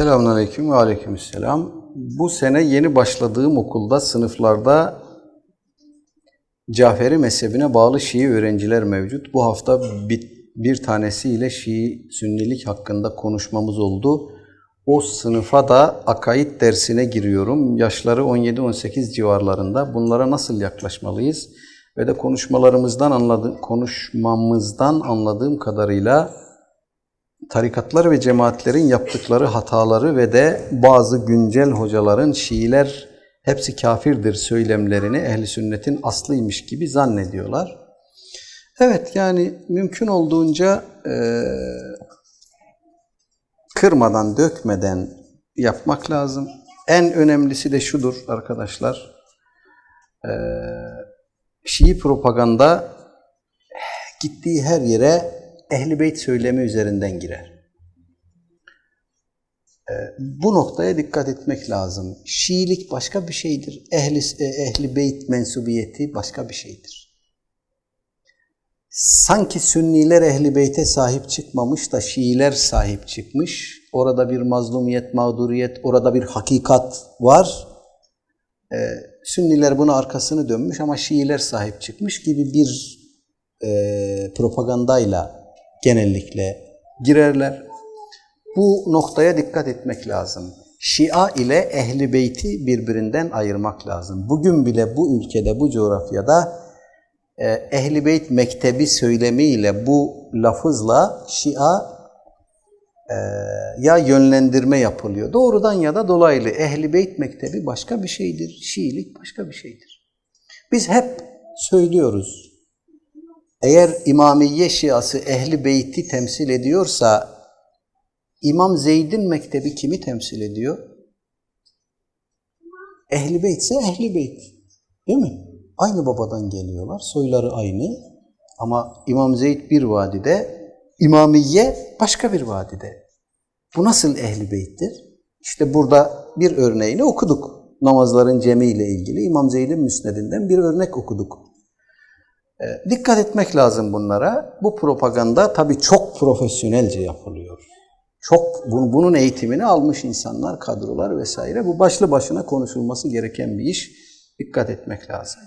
Selamünaleyküm ve aleykümselam. Bu sene yeni başladığım okulda sınıflarda Caferi mezhebine bağlı Şii öğrenciler mevcut. Bu hafta bir, bir tanesiyle Şii sünnilik hakkında konuşmamız oldu. O sınıfa da akaid dersine giriyorum. Yaşları 17-18 civarlarında. Bunlara nasıl yaklaşmalıyız? Ve de konuşmalarımızdan anladığım, konuşmamızdan anladığım kadarıyla tarikatlar ve cemaatlerin yaptıkları hataları ve de bazı güncel hocaların Şiiler hepsi kafirdir söylemlerini ehli sünnetin aslıymış gibi zannediyorlar. Evet yani mümkün olduğunca e, kırmadan, dökmeden yapmak lazım. En önemlisi de şudur arkadaşlar. E, Şii propaganda gittiği her yere Ehl-i Beyt söylemi üzerinden girer. Ee, bu noktaya dikkat etmek lazım. Şiilik başka bir şeydir. Ehli, e, ehli Beyt mensubiyeti başka bir şeydir. Sanki Sünniler Ehli Beyt'e sahip çıkmamış da Şiiler sahip çıkmış. Orada bir mazlumiyet, mağduriyet, orada bir hakikat var. Ee, Sünniler buna arkasını dönmüş ama Şiiler sahip çıkmış gibi bir e, propagandayla genellikle girerler. Bu noktaya dikkat etmek lazım. Şia ile Ehli Beyti birbirinden ayırmak lazım. Bugün bile bu ülkede, bu coğrafyada e, Ehli Beyt mektebi söylemiyle bu lafızla Şia e, ya yönlendirme yapılıyor. Doğrudan ya da dolaylı. Ehli Beyt mektebi başka bir şeydir. Şiilik başka bir şeydir. Biz hep söylüyoruz. Eğer İmamiye Şiası Ehli Beyt'i temsil ediyorsa İmam Zeyd'in mektebi kimi temsil ediyor? Ehli Beyt ise Ehli Beyt. Değil mi? Aynı babadan geliyorlar. Soyları aynı. Ama İmam Zeyd bir vadide, İmamiye başka bir vadide. Bu nasıl Ehli Beyt'tir? İşte burada bir örneğini okuduk. Namazların cemi ile ilgili İmam Zeyd'in müsnedinden bir örnek okuduk. E, dikkat etmek lazım bunlara. Bu propaganda tabii çok profesyonelce yapılıyor. Çok bunun eğitimini almış insanlar, kadrolar vesaire. Bu başlı başına konuşulması gereken bir iş. Dikkat etmek lazım.